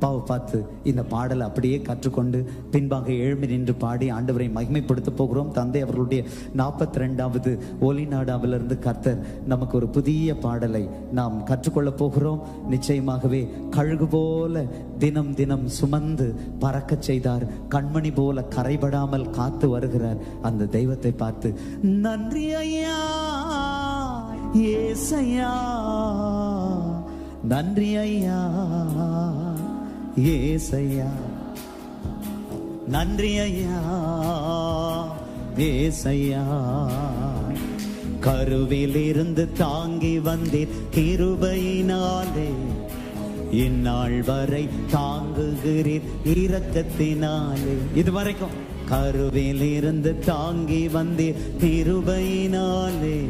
அப்பாவை பார்த்து இந்த பாடலை அப்படியே கற்றுக்கொண்டு பின்பாக எழும்பி நின்று பாடி ஆண்டவரை மகிமைப்படுத்த போகிறோம். தந்தை அவர்களுடைய நாற்பத்தி ரெண்டாவது ஒலிநாடாவிலிருந்து கர்த்தர் நமக்கு ஒரு புதிய பாடலை நாம் கற்றுக்கொள்ளப் போகிறோம். நிச்சயமாகவே கழுகு போல தினம் தினம் சுமந்து பறக்கச் செய்தார். கண்மணி போல கரைபடாமல் காத்து வருகிறார். அந்த தெய்வத்தை பார்த்து நன்றி ஐயா ஏசையா நன்றி ஐயா ஏசையா. நன்றி ஐயா. ஏசையா. கருவில் இருந்து தாங்கி வந்தீர் கிருபையினாலே. இந்நாள் வரை தாங்குகிறீர் இரக்கத்தினாலே. இது வரைக்கும் கருவில் இருந்து தாங்கி வந்தீர் கிருபையினாலே.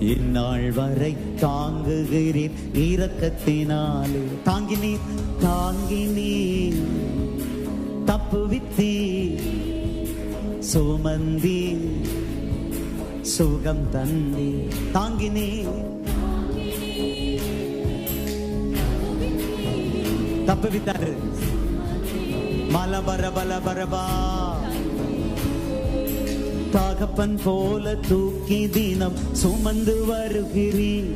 இந்நாள் வரை தாங்குகிறீர் இரக்கத்தினாலே. தாங்கி நீர் தாங்கி நீர் தப்புவித்தீ சுமந்தி சுகம் தந்தி தாங்கி நீர் தப்புவித்தாரு மலபர பல பரபா தகப்பன் போல தூக்கி தினம் சுமந்து வருகிறீர்.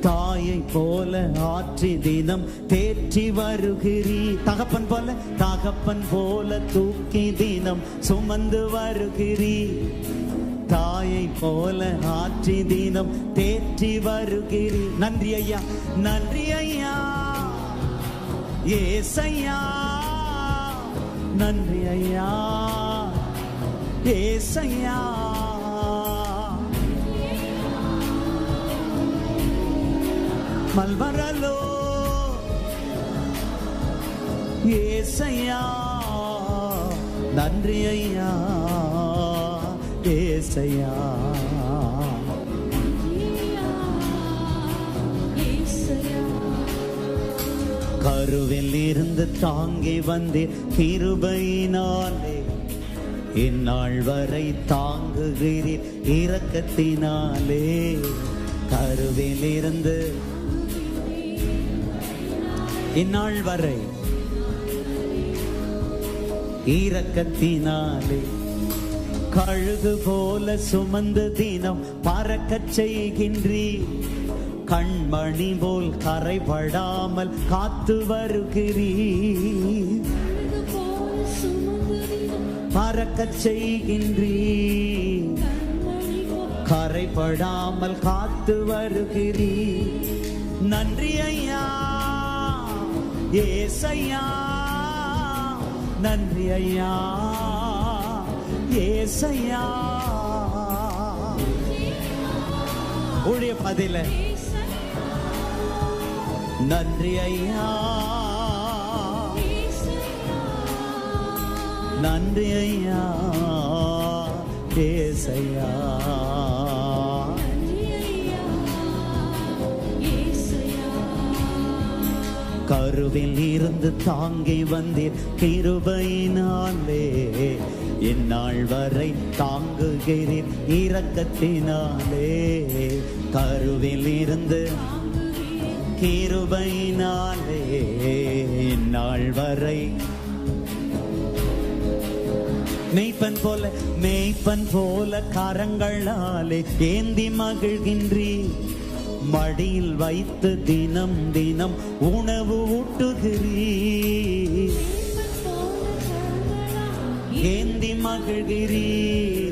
தாயை போல ஆற்றி தினம் தேற்றி வருகிறீ தகப்பன் போல தகப்பன் போல தூக்கி தினம் சுமந்து வருகிறீ தாயை போல ஆற்றி தினம் தேற்றி வருகிறீ நன்றி ஐயா நன்றி ஐயா. ஏசையா நன்றி ஐயா. ஏசையா. மல்மரலோ ஏசையா. நன்றி ஐயா ஏசையா. கருவில் இருந்து தாங்கி வந்தீர் கிருபையினாலே. இந்நாள் வரை தாங்குகிறீர் இரக்கத்தினாலே. கருவில் இருந்து இந்நாள் வரை இரக்கத்தினாலே. கழுகு போல சுமந்து தினம் பறக்கச் செய்கின்றீர். கண்மணி போல் கரைபடாமல் காத்து வருகிறீர். பறக்கச் செய்கின்றீர். கரைப்படாமல் காத்து வருகிறீ நன்றி ஐயா ஏசையா. நன்றி ஐயா ஏசையா. ஊழிய பதில. நன்றி ஐயா. நன்றி ஐயா ஏசையா. கருவில் இருந்து தாங்கி வந்தீர் கிருபையினாலே. இந்நாள் வரை தாங்குகிறீர் இரக்கத்தினாலே. கருவில் இருந்து கிருபையினாலே. இந்நாள் வரை மெய்ப்பன் போல மெய்ப்பன் போல கரங்களாலே ஏந்தி மகிழ்கின்றீர் மடியில் வைத்து தினம் தினம் உணவு ஊட்டுகிறீ. ஏந்தி மகிழ்கிறீர்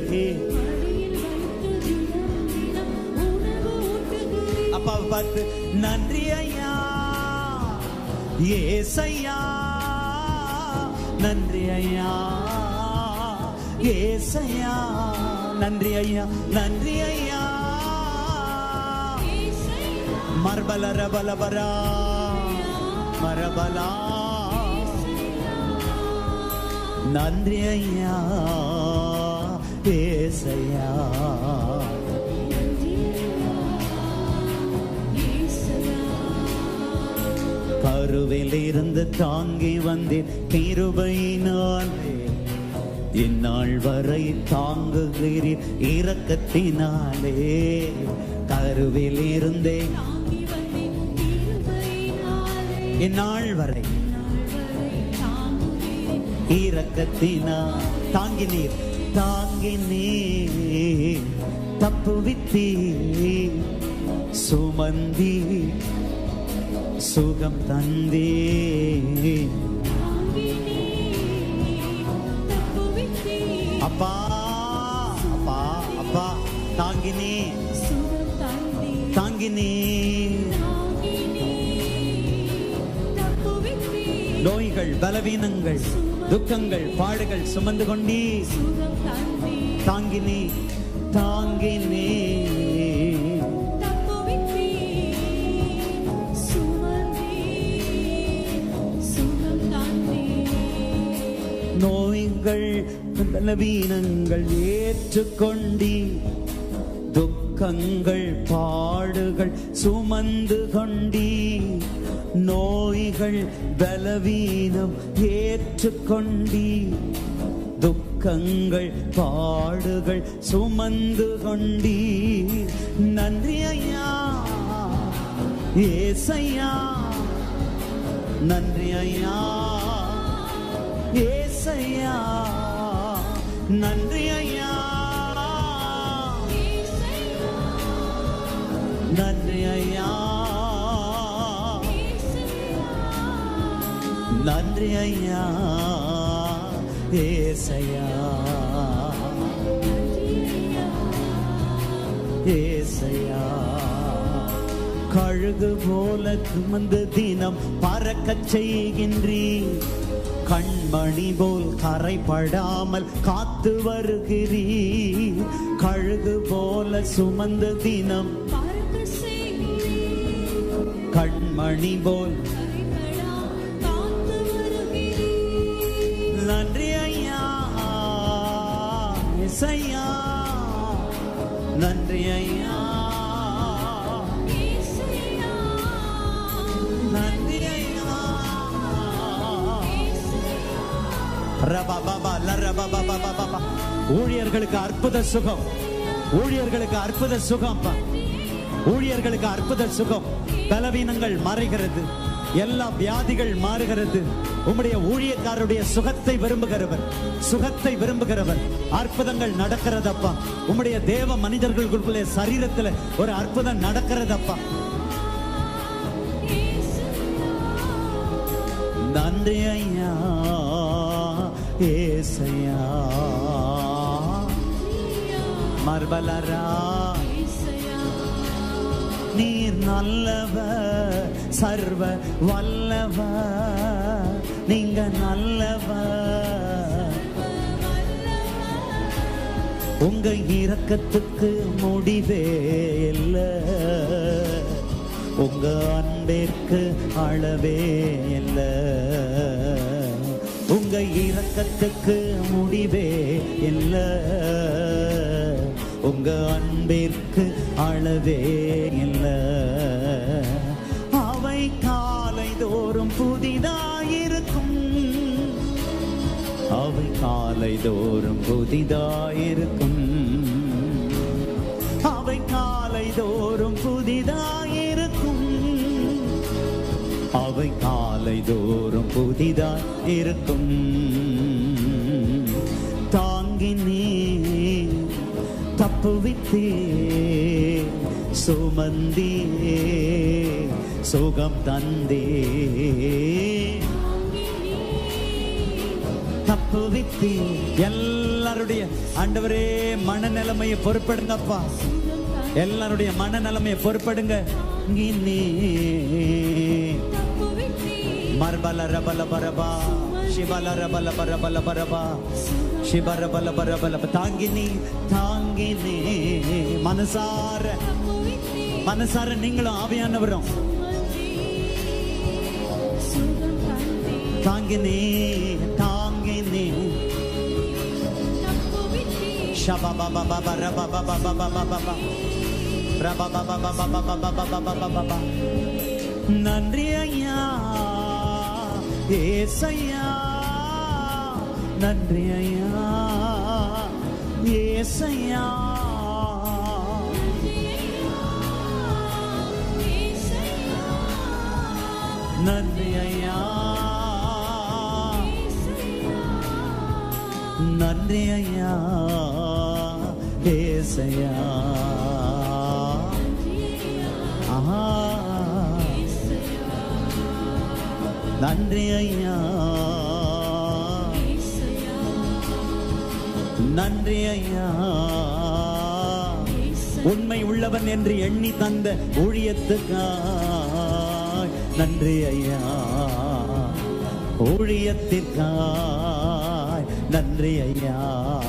அப்பா பார்த்து நன்றி ஐயா ஏசையா நன்றி ஐயா. ஏசையா நன்றி ஐயா நன்றி ஐயா. மர்பல ரபலபரா மரபலா. நன்றி ஐயா ஏசையா. கருவில் இருந்து தாங்கி வந்தேன் கிருபையினாலே. இந்நாள் வரை தாங்குகிறீர் இரக்கத்தினாலே. கருவில் இருந்தே. இந்நாள் வரை இரக்கத்தினா தாங்கி நீர் தாங்கினீர். தாங்கினீர் தப்புவித்தீ சுமந்தி சுகம் தந்தே அப்பா அப்பா அப்பா தாங்கினே. தாங்கினே. நோய்கள் பலவீனங்கள் துக்கங்கள் பாடுகள் சுமந்து கொண்டீ. தாங்கினே தாங்கினே. நோய்கள் பலவீனங்கள் ஏற்றுக்கொண்டி துக்கங்கள் பாடுகள் சுமந்து கொண்டி நோய்கள் பலவீனம் ஏற்றுக்கொண்டி துக்கங்கள் பாடுகள் சுமந்து கொண்டி. நன்றி ஐயா ஏசையா நன்றி ஐயா ஏசையா. நன்றி ஐயா. நன்றி ஐயா. நன்றி ஐயா. ஏசையா. ஏசையா. கழுகு போல சுமந்து தினம் பறக்கச் செய்கின்றீ கண்மணி போல் கரைபடாமல் காத்து வருகிறீ கழுகு போல சுமந்து தினம் கண்மணி போல். நன்றி ஐயா இசையா நன்றி ஐயா. ஊழியர்களுக்கு அற்புத சுகம். ஊழியர்களுக்கு அற்புத சுகம் அப்பா. ஊழியர்களுக்கு அற்புத சுகம். பலவீனங்கள் மறைகிறது. எல்லா வியாதிகள் மாறுகிறது. உம்முடைய ஊழியக்காரருடைய சுகத்தை விரும்புகிறவர். சுகத்தை விரும்புகிறவர். அற்புதங்கள் நடக்கிறதப்பா உம்முடைய தேவ மனிதர்களுக்குள்ளே சரீரத்துல ஒரு அற்புதம் நடக்கிறதப்பா நன்றி ஏசையா. மர்பலரா நீர் நல்லவர் சர்வ வல்லவர் நீங்க நல்லவர் உங்க இரக்கத்துக்கு முடிவே இல்லை. உங்க அன்பிற்கு அளவே இல்லை. உங்க இரக்கத்துக்கு முடிவே இல்லை. உங்க அன்பிற்கு அளவே இல்லை. அவை காலை தோறும் புதிதாயிருக்கும். அவை காலை தோறும் புதிதாயிருக்கும். அவை காலை தோறும் புதிதா அவை காலை தோறும் புதிதாய் இருக்கும். தாங்கி நீ தப்புவித்தே சுமந்தே சுகம் தந்தே தப்புவித்தே எல்லாருடைய ஆண்டவரே மனநிலைமையை பொறுப்படுங்கப்பா எல்லாருடைய மனநிலைமையை பொறுப்படுங்க நீ மர்பல ரபல பரபா ಶಿಬಲ ರಬಲ ಬರ ಬಲ ಬರ ಬಾ ಶಿಬರ ಬಲ ಬರ ಬಲ தாங்கினி தாங்கினி மனசார. மனசார நீங்களும் ஆவியானவரும். தாங்கினி தாங்கினி. ஷபா பாபா பாபா ரபா பாபா பாபா பாபா ரபா பாபா பாபா பாபா பாபா பாபா பாபா நன்றி ஐயா ஏசையா நன்றி ஐயா ஏசையா நன்றி ஐயா நன்றி ஐயா ஏசையா நன்றி ஐயா. நன்றி ஐயா. உண்மை உள்ளவன் என்று எண்ணி தந்த ஊழியத்துக்காய். நன்றி ஐயா. ஊழியத்திற்காய். நன்றி ஐயா.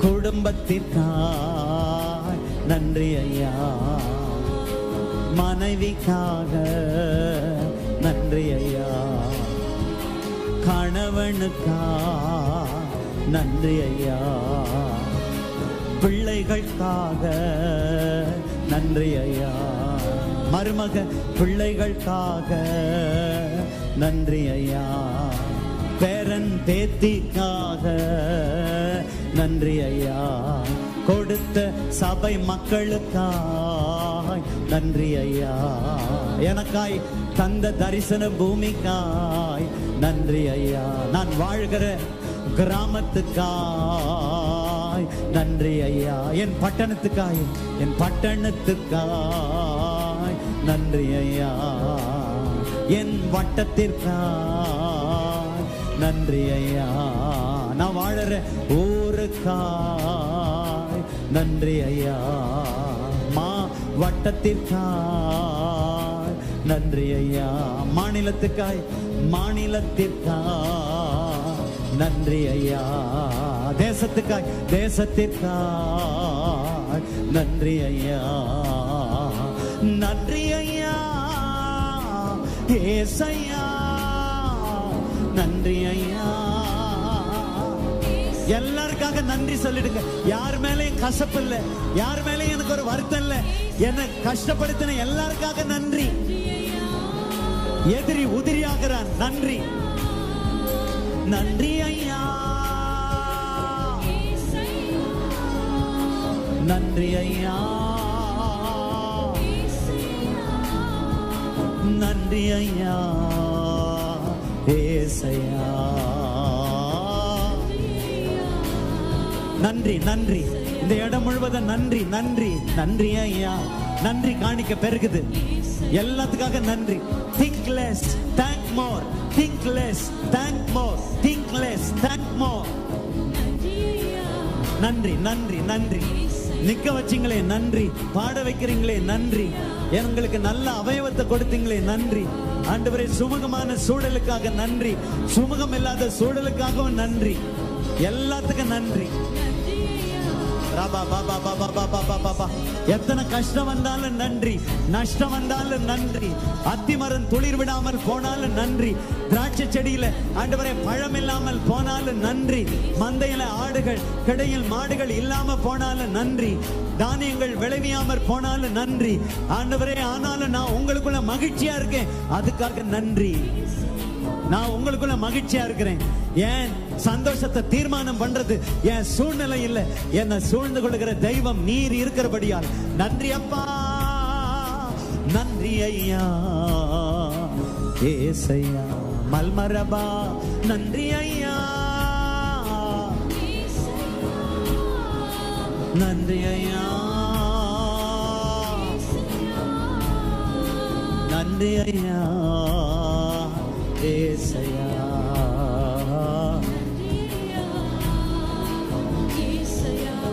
குடும்பத்திற்காய். நன்றி ஐயா. மனைவிக்காக. நன்றி ஐயா கணவனுக்கா நன்றி ஐயா பிள்ளைகளுக்காக நன்றி ஐயா மருமக பிள்ளைகளுக்காக நன்றி ஐயா பேரன் பேத்திக்காக நன்றி ஐயா கொடுத்த சபை மக்களுக்காய் நன்றி ஐயா எனக்காய் தந்த தரிசன பூமிக்காய். நன்றி ஐயா நான் வாழ்கிற கிராமத்துக்காய். நன்றி ஐயா என் பட்டணத்துக்காய் என் பட்டணத்துக்காய். நன்றி ஐயா என் வட்டத்திற்காய். நன்றி ஐயா நான் வாழற ஊருக்காய். நன்றி ஐயா மா வட்டத்திற்காய். நன்றி ஐயா. மாநிலத்துக்காய் மாநிலத்திற்காய். நன்றி ஐயா. தேசத்துக்காய் தேசத்திற்காய். நன்றி ஐயா. நன்றி ஐயா. ஏசையா நன்றி ஐயா. எல்லாருக்காக நன்றி சொல்லிடுங்க. யார் மேலேயும் கசப்பு இல்லை. யார் மேலேயும் எனக்கு ஒரு வருத்தம் இல்லை. என்னை கஷ்டப்படுத்தின எல்லாருக்காக நன்றி. எதிரி உதிரியாகிறான் நன்றி. நன்றி ஐயா. நன்றி ஐயா. நன்றி ஐயா. ஏசையா. நன்றி நன்றி. இந்த இடம் முழுவதும் நன்றி நன்றி நன்றி ஐயா. நன்றி காணிக்க பெருகுது. எல்லாத்துக்காக நன்றி. Think less thank more think less thank more think less thank more நன்றி நன்றி நன்றி. நிக்க வச்சீங்களே நன்றி. பாட வைக்கிறீங்களே நன்றி. எங்களுக்கு நல்ல அவயவத்தை கொடுத்தீங்களே நன்றி. ஆண்டவரே சுமூகமான சூழலுக்காக நன்றி. சுமூகம் இல்லாத சூழலுக்காகவும் நன்றி. எல்லாத்துக்கும் நன்றி. எத்தனை கஷ்டம் வந்தாலும் நன்றி. நஷ்டம் வந்தாலும் நன்றி. அத்திமரம் துளிர் விடாமல் போனாலும் நன்றி. திராட்சை செடியில ஆண்டவரே பழம் இல்லாமல் போனாலும் நன்றி. மந்தையில ஆடுகள் கிடையில் மாடுகள் இல்லாம போனாலும் நன்றி. தானியங்கள் விளைவியாமற் போனாலும் நன்றி. ஆண்டவரே ஆனாலும் நான் உங்களுக்குள்ள மகிழ்ச்சியா இருக்கேன். அதுக்காக நன்றி. நான் உங்களுக்குள்ள மகிழ்ச்சியா இருக்கிறேன். ஏன் சந்தோஷத்தை தீர்மானம் பண்றது? என் சூழ்நிலை இல்லை. என்னை சூழ்ந்து கொள்கிற தெய்வம் நீர் இருக்கிறபடியால். நன்றி அப்பா. நன்றி ஐயா. ஏசையா மல்மரபா. நன்றி ஐயா. நன்றி ஐயா. நன்றி ஐயா. ஏசையா.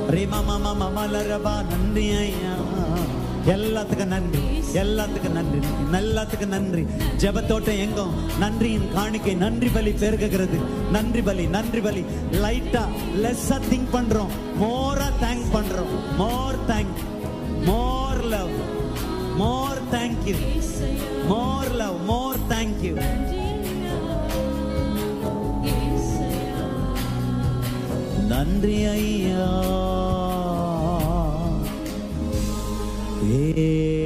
ரீமா மாமா மமலரபா நன்றி ஐயா. எல்லாத்துக்கும் நன்றி எல்லாத்துக்கும் நன்றி எல்லாத்துக்கும் நன்றி. ஜெபத்தோட்டம் எங்கும்? நன்றியின் காணிக்கை நன்றி பலி பெருகுகிறது. நன்றி பலி நன்றி பலி. லைட்டா லெஸ்ஸா திங்க் பண்றோம். மோரா தேங்க் பண்றோம். More thank more love more thank you more love more thank நன்றி ஐயா. ஏ